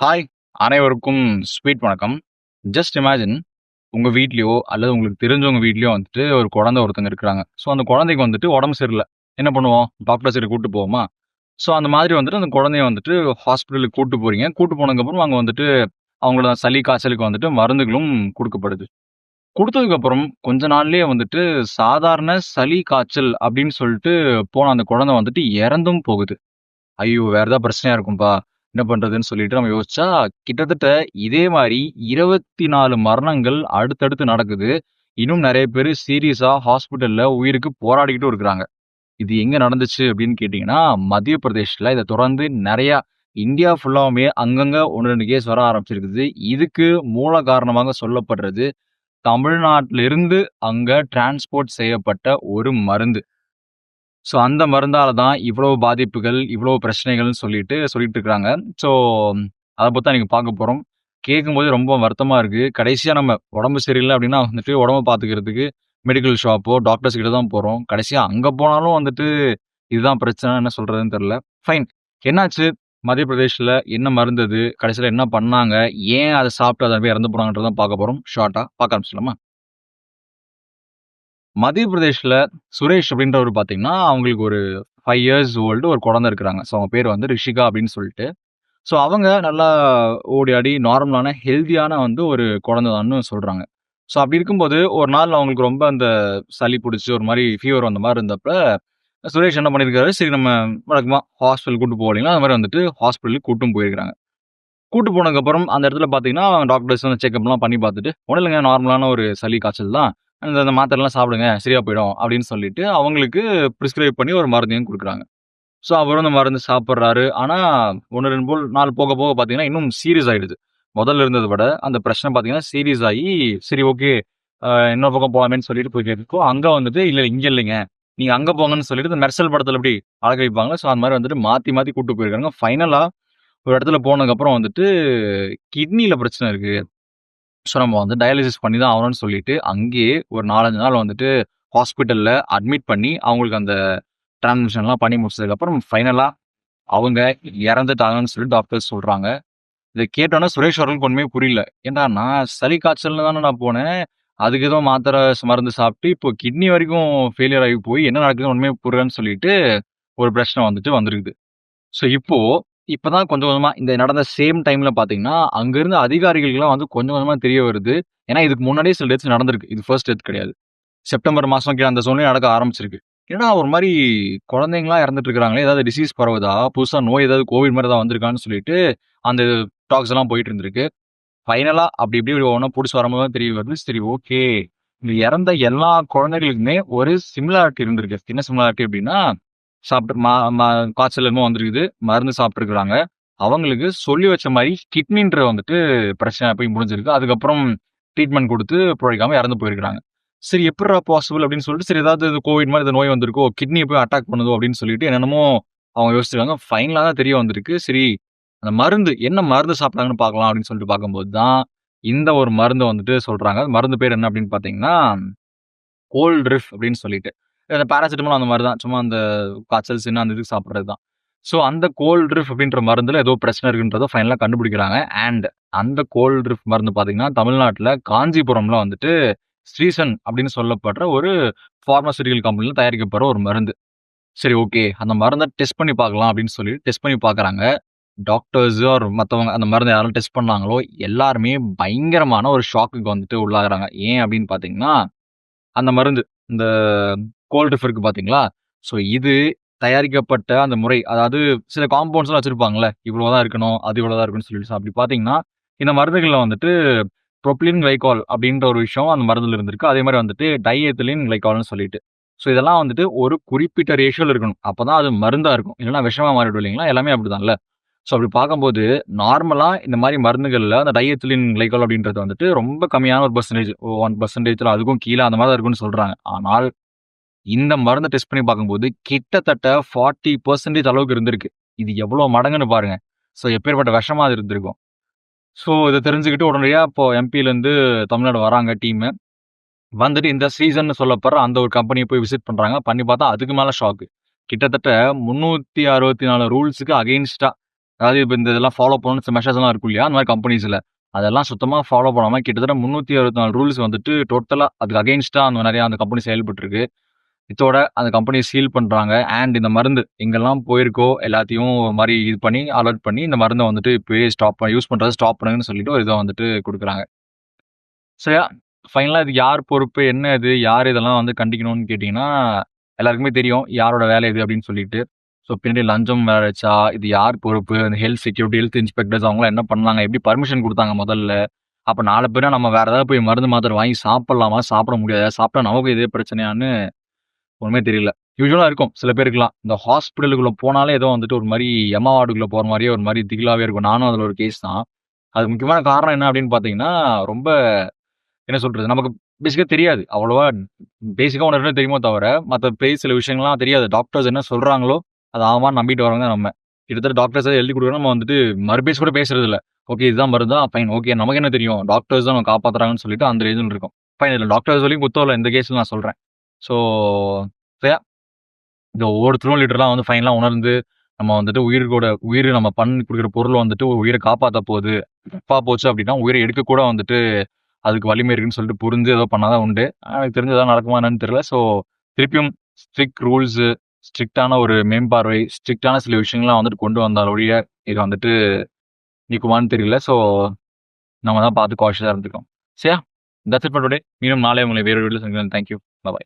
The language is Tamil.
ஹாய்! அனைவருக்கும் ஸ்வீட் வணக்கம். ஜஸ்ட் இமேஜின் உங்கள் வீட்லேயோ அல்லது உங்களுக்கு தெரிஞ்சவங்க வீட்லேயோ வந்துட்டு ஒரு குழந்தை ஒருத்தங்க இருக்கிறாங்க. ஸோ, அந்த குழந்தைக்கு வந்துட்டு உடம்பு சரியில்லை என்ன பண்ணுவோம்? டாக்டர் சரி கூப்பிட்டு போவோமா? ஸோ, அந்த மாதிரி வந்துட்டு அந்த குழந்தைய வந்துட்டு ஹாஸ்பிட்டலுக்கு கூப்பிட்டு போகிறீங்க கூட்டு போனதுக்கப்புறம் அங்கே வந்துட்டு அவங்களோட சளி, காய்ச்சலுக்கு வந்துட்டு மருந்துகளும் கொடுக்கப்படுது கொடுத்ததுக்கப்புறம் கொஞ்ச நாள்லேயே வந்துட்டு சாதாரண சளி, காய்ச்சல் அப்படின்னு சொல்லிட்டு போன அந்த குழந்தை வந்துட்டு இறந்தும் போகுது. ஐயோ! வேறு ஏதாவது பிரச்சனையாக இருக்கும்பா. என்ன பண்றதுன்னு சொல்லிட்டு நம்ம யோசிச்சா, கிட்டத்தட்ட இதே மாதிரி இருபத்தி நாலு மரணங்கள் அடுத்தடுத்து நடக்குது. இன்னும் நிறைய பேர் சீரியஸா ஹாஸ்பிட்டல்ல உயிருக்கு போராடிக்கிட்டும் இருக்கிறாங்க. இது எங்க நடந்துச்சு அப்படின்னு கேட்டீங்கன்னா, மத்திய பிரதேஷில் இதை தொடர்ந்து நிறையா இந்தியா ஃபுல்லாவுமே அங்கங்க 1, 2 கேஸ் வர ஆரம்பிச்சிருக்குது. இதுக்கு மூல காரணமாக சொல்லப்படுறது, தமிழ்நாட்டிலிருந்து அங்க டிரான்ஸ்போர்ட் செய்யப்பட்ட ஒரு மருந்து. ஸோ, அந்த மருந்தால் தான் இவ்வளோ பாதிப்புகள், இவ்வளோ பிரச்சனைகள்னு சொல்லிட்டு சொல்லிட்டு இருக்கிறாங்க. ஸோ, அதை பற்றி தான் இன்னைக்கு பார்க்க போகிறோம் கேட்கும்போது ரொம்ப வருத்தமாக இருக்குது கடைசியாக நம்ம உடம்பு சரியில்லை அப்படின்னா வந்துட்டு உடம்ப பார்த்துக்கிறதுக்கு மெடிக்கல் ஷாப்போ, டாக்டர்ஸ் கிட்ட தான் போகிறோம் கடைசியாக அங்கே போனாலும் வந்துட்டு இதுதான் பிரச்சனை. என்ன சொல்கிறதுன்னு தெரியல. ஃபைன். என்னாச்சு? மத்திய பிரதேஷில் என்ன மருந்து அது? என்ன பண்ணாங்க? ஏன் அதை சாப்பிட்டு அதை போய் இறந்து போனாங்கன்றதான் பார்க்க போகிறோம் ஷார்ட்டாக பார்க்க ஆரம்பிச்சிடலாமா? மத்திய பிரதேஷில் சுரேஷ் அப்படின்றவர் பார்த்தீங்கன்னா, அவங்களுக்கு ஒரு ஃபைவ் இயர்ஸ் ஓல்டு ஒரு குழந்தை இருக்கிறாங்க. ஸோ, அவங்க பேர் வந்து ரிஷிகா அப்படின்னு சொல்லிட்டு. ஸோ, அவங்க நல்லா ஓடி ஆடி நார்மலான ஹெல்த்தியான வந்து ஒரு குழந்தை தான்னு சொல்கிறாங்க ஸோ, அப்படி இருக்கும்போது ஒரு நாள் அவங்களுக்கு ரொம்ப அந்த சளி பிடிச்சி ஒரு மாதிரி ஃபீவர் வந்த மாதிரி இருந்தப்ப, சுரேஷ் என்ன பண்ணியிருக்காரு, சரி நம்ம வழக்கமாக ஹாஸ்பிட்டல் கூட்டு போகலீங்களா அந்த மாதிரி வந்துட்டு ஹாஸ்பிட்டலுக்கு கூட்டும் போயிருக்கிறாங்க. கூட்டு போனதுக்கப்புறம் அந்த இடத்துல பார்த்தீங்கன்னா, டாக்டர்ஸ் வந்து செக்அப்லாம் பண்ணி பார்த்துட்டு, ஒண்ணும் இல்லைங்க நார்மலான ஒரு சளி, காய்ச்சல் தான். அந்த அந்த மாத்திரைலாம் சாப்பிடுங்க சரியாக போயிடும் அப்படின்னு சொல்லிட்டு அவங்களுக்கு ப்ரிஸ்கிரைப் பண்ணி ஒரு மருந்தையும் கொடுக்குறாங்க. ஸோ, அவரும் அந்த மருந்து சாப்பிட்றாரு. ஆனால் ஒன்று ரெண்டு போல் நாள் போக போக பார்த்தீங்கன்னா, இன்னும் சீரியஸ் ஆகிடுது முதல்ல இருந்ததை விட அந்த பிரச்சனை பார்த்தீங்கன்னா, சீரியஸ் ஆகி சரி ஓகே இன்னொரு பக்கம் போலாமேன்னு சொல்லிட்டு போய் கேட்கிறப்போ, அங்கே வந்துட்டு இல்லை இங்கே இல்லைங்க. நீங்கள் அங்கே போங்கன்னு சொல்லிட்டு இந்த மெர்சல் படத்தில் எப்படி அழக வைப்பாங்க ஸோ அந்த மாதிரி வந்துட்டு மாற்றி மாற்றி கூப்பிட்டு போயிருக்காங்க. ஃபைனலாக ஒரு இடத்துல போனதுக்கப்புறம் வந்துட்டு கிட்னியில் பிரச்சனை இருக்குது ஸோ, நம்ம வந்து டயாலிசிஸ் பண்ணி தான் ஆகணும்னு சொல்லிட்டு, அங்கேயே ஒரு 4, 5 நாள் வந்துட்டு ஹாஸ்பிட்டலில் அட்மிட் பண்ணி அவங்களுக்கு அந்த டிரான்ஸ்மிஷன்லாம் பண்ணி முடிச்சதுக்கப்புறம் ஃபைனலாக அவங்க இறந்துட்டாங்கன்னு சொல்லி டாக்டர்ஸ் சொல்கிறாங்க இதை கேட்டோன்னா சுரேஷ் அவர்களுக்கு ஒன்றுமே புரியல. ஏன்னா நான் சளி, காய்ச்சல்னு தானே நான் போனேன். அதுக்கு ஏதோ மாத்திரை மருந்து சாப்பிட்டு இப்போ கிட்னி வரைக்கும் ஃபெயிலியர் ஆகி போய் என்ன நடக்குதுன்னு ஒன்றுமே புரியலன்னு சொல்லிட்டு ஒரு பிரச்சனை வந்துட்டு வந்திருக்குது. ஸோ, இப்போது இப்போ தான் கொஞ்சம் கொஞ்சமாக இந்த நடந்த சேம் டைமில் பார்த்தீங்கன்னா, அங்கேருந்து அதிகாரிகளுக்கெல்லாம் வந்து கொஞ்சம் கொஞ்சமாக தெரிய வருது. ஏன்னா இதுக்கு முன்னாடியே சில டெத்ஸ் நடந்திருக்கு. இது ஃபர்ஸ்ட் டெத் கிடையாது. செப்டம்பர் மாதம் கீழே அந்த சூழ்நிலை நடக்க ஆரம்பிச்சிருக்கு. ஏன்னா ஒரு மாதிரி குழந்தைங்களாம் இறந்துட்டு இருக்கிறாங்களே! ஏதாவது டிசீஸ் பரவுதா? புதுசாக நோய் ஏதாவது கோவிட் மாதிரி தான் வந்திருக்கான்னு சொல்லிட்டு அந்த டாக்ஸ் எல்லாம் போயிட்டு இருந்திருக்கு. ஃபைனலாக அப்படி இப்படி ஒன்றும் பிடிச்சி வரும்போது தான் தெரிய வருது. சரி ஓகே. இந்த இறந்த எல்லா குழந்தைகளுக்குமே ஒரு சிமிலாரிட்டி இருந்திருக்கு. என்ன சிமிலாரிட்டி அப்படின்னா, சாப்பிட்டு மா காய்ச்சல் என்னமோ வந்திருக்குது. மருந்து சாப்பிட்ருக்குறாங்க அவங்களுக்கு சொல்லி வச்ச மாதிரி கிட்னின்ற வந்துட்டு பிரச்சனை போய் முடிஞ்சிருக்கு. அதுக்கப்புறம் ட்ரீட்மெண்ட் கொடுத்து பிழைக்காமல் இறந்து போயிருக்கிறாங்க. சரி எப்புட்றா பாசிபிள் அப்படின்னு சொல்லிட்டு, சரி ஏதாவது இது கோவிட் மாதிரி இந்த நோய் வந்திருக்கோ, கிட்னியை போய் அட்டாக் பண்ணுதோ அப்படின்னு சொல்லிட்டு என்னென்னமோ அவங்க யோசிச்சிருக்காங்க. ஃபைனலாக தான் தெரிய வந்திருக்கு. சரி அந்த மருந்து என்ன மருந்து சாப்பிட்டாங்கன்னு பார்க்கலாம் அப்படின்னு சொல்லிட்டு பார்க்கும்போது தான், இந்த ஒரு மருந்து வந்துட்டு சொல்கிறாங்க மருந்து பேர் என்ன அப்படின்னு பார்த்தீங்கன்னா, கோல்ட் ரிஃப் அப்படின்னு சொல்லிட்டு. இந்த பாராசிட்டமால் அந்த மாதிரி தான். சும்மா அந்த காய்ச்சல், சின்ன அந்த இதுக்கு சாப்பிட்றது தான். ஸோ, அந்த கோல்ட்ரிஃப் அப்படின்ற மருந்தில் ஏதோ பிரச்சனை இருக்குன்றத ஃபைனலாக கண்டுபிடிக்கிறாங்க. அண்ட் அந்த கோல்ட்ரிஃப் மருந்து பார்த்தீங்கன்னா, தமிழ்நாட்டில் காஞ்சிபுரம்ல வந்துட்டு ஸ்ரீசன் அப்படின்னு சொல்லப்படுற ஒரு ஃபார்மசூட்டிக்கல் கம்பெனியில் தயாரிக்கப்படுற ஒரு மருந்து. சரி ஓகே. அந்த மருந்தை டெஸ்ட் பண்ணி பார்க்கலாம் அப்படின்னு சொல்லி டெஸ்ட் பண்ணி பார்க்குறாங்க. டாக்டர்ஸ் ஒரு மற்றவங்க அந்த மருந்து யாரும் டெஸ்ட் பண்ணாங்களோ, எல்லாருமே பயங்கரமான ஒரு ஷாக்குக்கு வந்துட்டு உள்ளாகிறாங்க ஏன் அப்படின்னு பார்த்தீங்கன்னா, அந்த மருந்து இந்த கோல்ட்ரிஃப் இருக்கு பார்த்தீங்களா? ஸோ, இது தயாரிக்கப்பட்ட அந்த முறை, அதாவது சில காம்பவுண்ட்ஸ்லாம் வச்சுருப்பாங்களே இவ்வளோ தான் இருக்கணும், அது இவ்வளோ தான் இருக்குன்னு சொல்லிட்டு. அப்படி பார்த்தீங்கன்னா, இந்த மருந்துகளில் வந்துட்டு புரோப்பிலீன் கிளைகால் அப்படின்ற ஒரு விஷயம் அந்த மருந்தில் இருந்திருக்கு. அதே மாதிரி வந்துட்டு டைஎத்திலின் கிளைகால்னு சொல்லிட்டு. ஸோ, இதெல்லாம் வந்துட்டு ஒரு குறிப்பிட்ட ரேஷியோவில் இருக்கணும். அப்போ தான் அது மருந்தாக இருக்கும். இல்லைனா விஷமாக மாறிடும் இல்லைங்களா? எல்லாமே அப்படிதான்ல. ஸோ, அப்படி பார்க்கும்போது நார்மலாக இந்த மாதிரி மருந்துகளில் அந்த டைஎத்திலீன் கிளைகால் அப்படின்றது வந்துட்டு ரொம்ப கம்மியான ஒரு பர்சன்டேஜ் ஒன் பர்சன்டேஜில் அதுக்கும் கீழே அந்த மாதிரி தான் இருக்குன்னு சொல்கிறாங்க ஆனால் இந்த மருந்தை டெஸ்ட் பண்ணி பார்க்கும்போது கிட்டத்தட்ட 40% அளவுக்கு இருந்திருக்கு. இது எவ்வளோ மடங்குன்னு பாருங்க. ஸோ, எப்பேர்ப்பட்ட விஷமா அது இருந்திருக்கும். ஸோ, இதை தெரிஞ்சுக்கிட்டு உடனடியாக இப்போ எம்பியிலேருந்து தமிழ்நாடு வராங்க டீமு. வந்துட்டு இந்த சீசன்னு சொல்லப்படுற அந்த ஒரு கம்பெனியை போய் விசிட் பண்ணுறாங்க பண்ணி பார்த்தா அதுக்கு மேலே ஷாக்கு. கிட்டத்தட்ட முந்நூற்றி அறுபத்தி நாலு ரூல்ஸுக்கு அகெயின்ஸ்டாக அதாவது இப்போ இந்த இதெல்லாம் ஃபாலோ பண்ணணும் சில மெஷர்ஸ்லாம் இருக்கும் இல்லையா? அந்த மாதிரி கம்பெனிஸில் அதெல்லாம் சுத்தமாக ஃபாலோ பண்ணாமல் கிட்டத்தட்ட 364 ரூல்ஸ் வந்துட்டு டோட்டலாக அதுக்கு அகெயின்ஸ்டாக அந்த நிறையா அந்த கம்பெனி செயல்பட்டுருக்கு. இதோட அந்த கம்பெனியை சீல் பண்ணுறாங்க அண்ட் இந்த மருந்து எங்கெல்லாம் போயிருக்கோ எல்லாத்தையும் மாதிரி இது பண்ணி அலர்ட் பண்ணி இந்த மருந்தை வந்துட்டு இப்போயே ஸ்டாப் யூஸ் பண்றத ஸ்டாப் பண்ணுங்கன்னு சொல்லிட்டு ஒரு இதை வந்துட்டு கொடுக்குறாங்க சரியா? ஃபைனலாக இது யார் பொறுப்பு? என்ன இது? யார் இதெல்லாம் வந்து கண்டிக்கணும்னு கேட்டிங்கன்னா எல்லாருக்குமே தெரியும். யாரோட வேலை இது அப்படின்னு சொல்லிட்டு. ஸோ பின்னாடி லஞ்சம் வேலைச்சா இது யார் பொறுப்பு? அந்த ஹெல்த் செக்யூரிட்டி, ஹெல்த் இன்ஸ்பெக்டர்ஸ் அவங்களாம் என்ன பண்ணாங்க? எப்படி பர்மிஷன் கொடுத்தாங்க முதல்ல? அப்போ நாலு பேர் நம்ம வேறு ஏதாவது போய் மருந்து, மாத்திரை வாங்கி சாப்பிட்லாமா சாப்பிட முடியாதா? சாப்பிட்டா நமக்கு இதே பிரச்சனையான்னு ஒன்றுமே தெரியல. யூஸ்வலாக இருக்கும் சில பேருக்குலாம். இந்த ஹாஸ்பிட்டலுக்குள்ளே போனாலே ஏதோ வந்துட்டு ஒரு மாதிரி எம்மாவாடுக்குள்ளே போகிற மாதிரியே ஒரு மாதிரி திகிலாவே இருக்கும். நானும் அதில் ஒரு கேஸ் தான். அது முக்கியமான காரணம் என்ன அப்படின்னு பார்த்தீங்கன்னா, ரொம்ப என்ன சொல்கிறது நமக்கு பேசிக்காக தெரியாது. அவ்வளோவா பேசிக்காக ஒன்று தெரியுமோ தவிர, மற்ற பெரிய சில விஷயங்கள்லாம் தெரியாது. டாக்டர்ஸ் என்ன சொல்கிறாங்களோ அது ஆமான்னு நம்பிட்டு வரவங்க தான் நம்ம. கிட்டத்தட்ட டாக்டர்ஸ் எழுதி கொடுக்குறோம் நம்ம வந்துட்டு மறுபேஸ் கூட பேசுறதில்ல. ஓகே இதுதான் மருந்தா? ஃபைன். ஓகே நமக்கு என்ன தெரியும்? டாக்டர்ஸ் தான் நம்ம காப்பாற்றுறாங்கன்னு சொல்லிட்டு அந்த ரீசன் இருக்கும். ஃபைன் இல்லை டாக்டர்ஸ் சொல்லி குத்தம் இந்த கேஸில் நான் சொல்கிறேன் ஸோ சரியா? இந்த ஒவ்வொருத்தரும் லிட்டரலா வந்து ஃபைனலாக உணர்ந்து, நம்ம வந்துட்டு உயிர்கூட உயிர் நம்ம பண்ணி கொடுக்குற பொருள் வந்துட்டு உயிரை காப்பாற்ற போகுது. தப்பா போச்சு அப்படின்னா, உயிரை எடுக்க கூட வந்துட்டு அதுக்கு வலிமை இருக்குன்னு சொல்லிட்டு புரிஞ்சு ஏதோ பண்ணாதான் உண்டு. எனக்கு தெரிஞ்சு எதாவது நடக்குமா என்னன்னு தெரியல. ஸோ திருப்பியும் ஸ்ட்ரிக்ட் ரூல்ஸு, ஸ்ட்ரிக்ட்டான ஒரு மேம்பார்வை, ஸ்ட்ரிக்ட்டான சில விஷயங்கள்லாம் வந்துட்டு கொண்டு வந்தால் ஒழிய, இது வந்துட்டு நீக்குமான்னு தெரியல. ஸோ நம்ம தான் பார்த்து காஷியாக இருந்துக்கோம் சரியா? That's it for today. மீண்டும் நாளை உங்களை வேறு வீட்டில் சந்திக்கிறேன். Thank you. Bye bye.